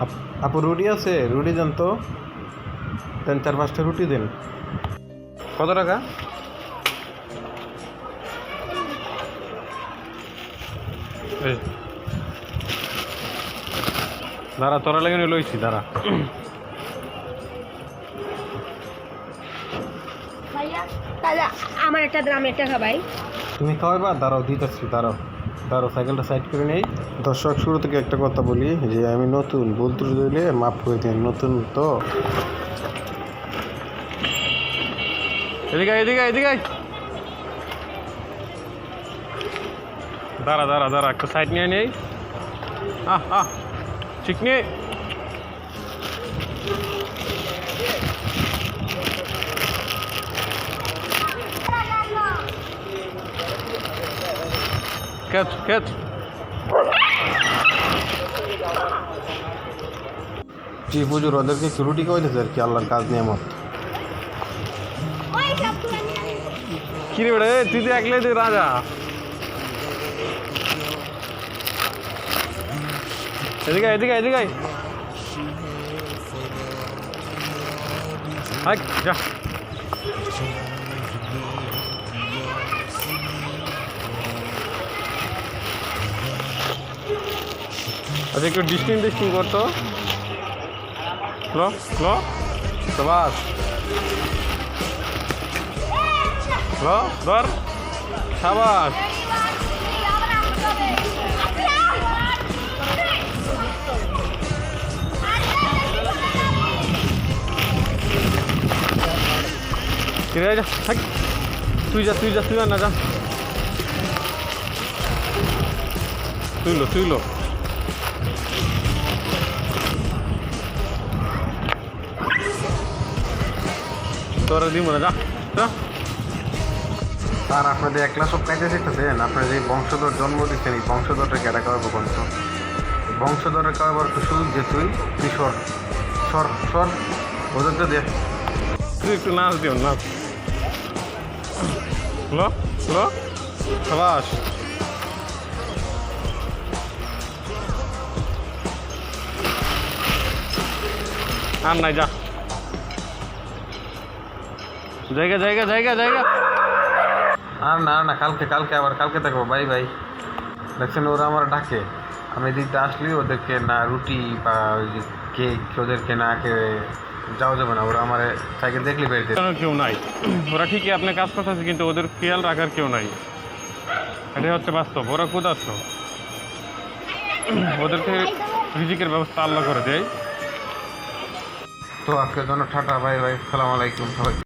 Up- রুটি আছে রুটি দেন তো। দেন চার পাঁচটা রুটি দেন। কত টাকা। দাঁড়া তোরা লেগে লইছি দাঁড়া। আমার একটা আমি একটা খাবাই। তুমি খাওয়াইবা? দাঁড়াও দিতেছি দাঁড়াও। দাঁড়াও সাইকেলটা সাইড করে নেই। দর্শক, শুরু থেকে একটা কথা বলি যে, আমি নতুন বলতে দিলে মাফ করে দিন, নতুন তো। এদিকে এদিকে এদিকে। দাঁড়া দাঁড়া দাঁড়া, একটা সাইড নিয়ে নেই। আহ আহ, ঠিক নেই। ক্যাচ ক্যাচ জি পুজোর ওদেরকে রুটি খাওয়াইতেছে আর কি? আল্লাহর কাজ নিয়ে মত। কি রে বেড়ে তুই তো একলাই তুই রাজা। এদিকে এদিকে এদিকে যা। আচ্ছা একটু ডিস্টিং ডিস্টিং করতো। লো লো সবাস লো, ধর। সাবাস। তুই যা তুই যা, তুই না যা। তুই লো তুই লো। তোরা দিব না যা আর আপনাদের একলা সব কাজে শিখতেছেন আপনার যে বংশধর জন্ম দিচ্ছেন এই বংশধরটা কেটা খাওয়াবো কোন তো বংশধরের খাওয়াবার তো সুযোগ যে তুই তুই সর সর সর। ওদেরকে দে। তুই একটু নাচ দিও নাচ। হলো হলো সাবাস আর নাই যা। জায়গা জায়গা জায়গা জায়গা। আর না আর না কালকে কালকে আবার কালকে দেখব বাই বাই। দেখছেন ওরা আমার ডাকে। আমি এদিকটা আসলে ওদেরকে না রুটি বা ওই কেক ওদেরকে না খেয়ে যাওয়া যাবে না। ওরা আমার সাইকেল দেখলে বেরোতে কেউ নাই। ওরা ঠিকই আপনার কাজ করতেছে কিন্তু ওদের খেয়াল রাখার কেউ নাই। এটাই হচ্ছে বাস্তব। ওরা কোথাচ্ছ ওদেরকে রিজিকের ব্যবস্থা আল্লাহ করে দেয়। তো আজকের জন্য ঠাটা বাই বাই। সালাম আলাইকুম সবাই